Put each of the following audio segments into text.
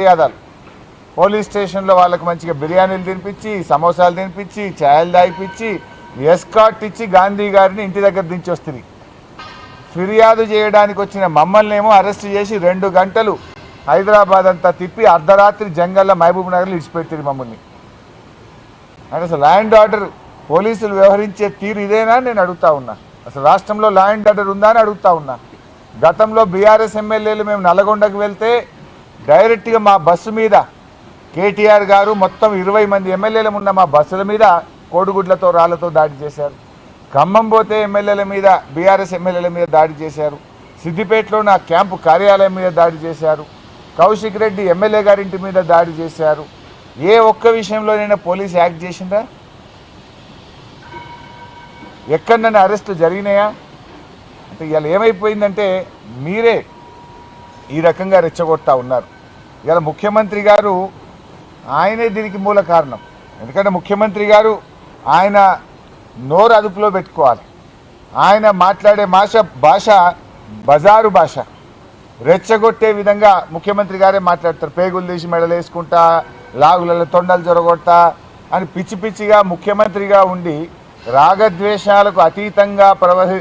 మర్యాదలు పోలీస్ స్టేషన్లో వాళ్ళకి మంచిగా బిర్యానీలు తినిపించి సమోసాలు తినిపించి ఛాయలు దాయిపించి ఎస్కాట్ ఇచ్చి గాంధీ గారిని ఇంటి దగ్గర దించి వస్తుంది ఫిర్యాదు చేయడానికి వచ్చిన మమ్మల్ని ఏమో అరెస్ట్ చేసి రెండు గంటలు హైదరాబాద్ అంతా తిప్పి అర్ధరాత్రి జంగల్లో మహబూబ్ నగర్లో ఇడిచిపెట్టింది మమ్మల్ని. అంటే అసలు లా అండ్ ఆర్డర్ పోలీసులు వ్యవహరించే తీరు ఇదేనా నేను అడుగుతా ఉన్నా. అసలు రాష్ట్రంలో లా అండ్ ఆర్డర్ ఉందా అని అడుగుతా ఉన్నా. గతంలో బీఆర్ఎస్ ఎమ్మెల్యేలు మేము నల్గొండకు వెళ్తే డైరెక్ట్గా మా బస్సు మీద కేటీఆర్ గారు మొత్తం ఇరవై మంది ఎమ్మెల్యేలు ఉన్న మా బస్సుల మీద కోడిగుడ్లతో రాళ్ళతో దాడి చేశారు. ఖమ్మం పోతే ఎమ్మెల్యేల మీద బీఆర్ఎస్ ఎమ్మెల్యేల మీద దాడి చేశారు. సిద్దిపేటలో నా క్యాంపు కార్యాలయం మీద దాడి చేశారు. కౌశిక్ రెడ్డి ఎమ్మెల్యే గారింటి మీద దాడి చేశారు. ఏ ఒక్క విషయంలోనైనా పోలీసు యాక్ట్ చేసిందా? ఎక్కడన్నా అరెస్టు జరిగినాయా? అంటే ఇవాళ ఏమైపోయిందంటే మీరే ఈ రకంగా రెచ్చగొట్టా ఉన్నారు. ఇలా ముఖ్యమంత్రి గారు ఆయనే దీనికి మూల కారణం. ఎందుకంటే ముఖ్యమంత్రి గారు ఆయన నోరు అదుపులో పెట్టుకోవాలి. ఆయన మాట్లాడే భాష భాష బజారు భాష. రెచ్చగొట్టే విధంగా ముఖ్యమంత్రి గారే మాట్లాడతారు. పేగులు తీసి మెడలు వేసుకుంటా లాగులలో తొండలు జొరగొట్టా అని పిచ్చి పిచ్చిగా ముఖ్యమంత్రిగా ఉండి రాగద్వేషాలకు అతీతంగా ప్రవహి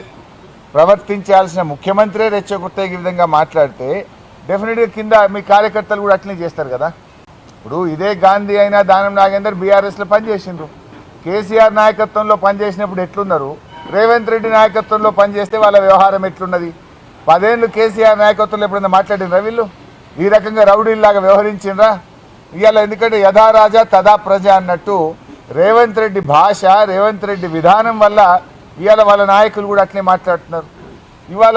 ప్రవర్తించాల్సిన ముఖ్యమంత్రే రెచ్చగొట్టే విధంగా మాట్లాడితే డెఫినెట్గా కింద మీ కార్యకర్తలు కూడా అట్లనే చేస్తారు కదా. ఇప్పుడు ఇదే గాంధీ అయినా దానం నాగేందర్ బీఆర్ఎస్లో పనిచేసిండ్రు కేసీఆర్ నాయకత్వంలో పనిచేసినప్పుడు ఎట్లున్నారు? రేవంత్ రెడ్డి నాయకత్వంలో పనిచేస్తే వాళ్ళ వ్యవహారం ఎట్లున్నది? పదేళ్ళు కేసీఆర్ నాయకత్వంలో ఎప్పుడైనా మాట్లాడినరా వీళ్ళు? ఈ రకంగా రౌడీల్లాగా వ్యవహరించిండ్రా? ఇవాళ ఎందుకంటే యథా రాజా తదా ప్రజ అన్నట్టు రేవంత్ రెడ్డి భాష రేవంత్ రెడ్డి విధానం వల్ల ఇవాళ వాళ్ళ నాయకులు కూడా అట్లే మాట్లాడుతున్నారు. ఇవాళ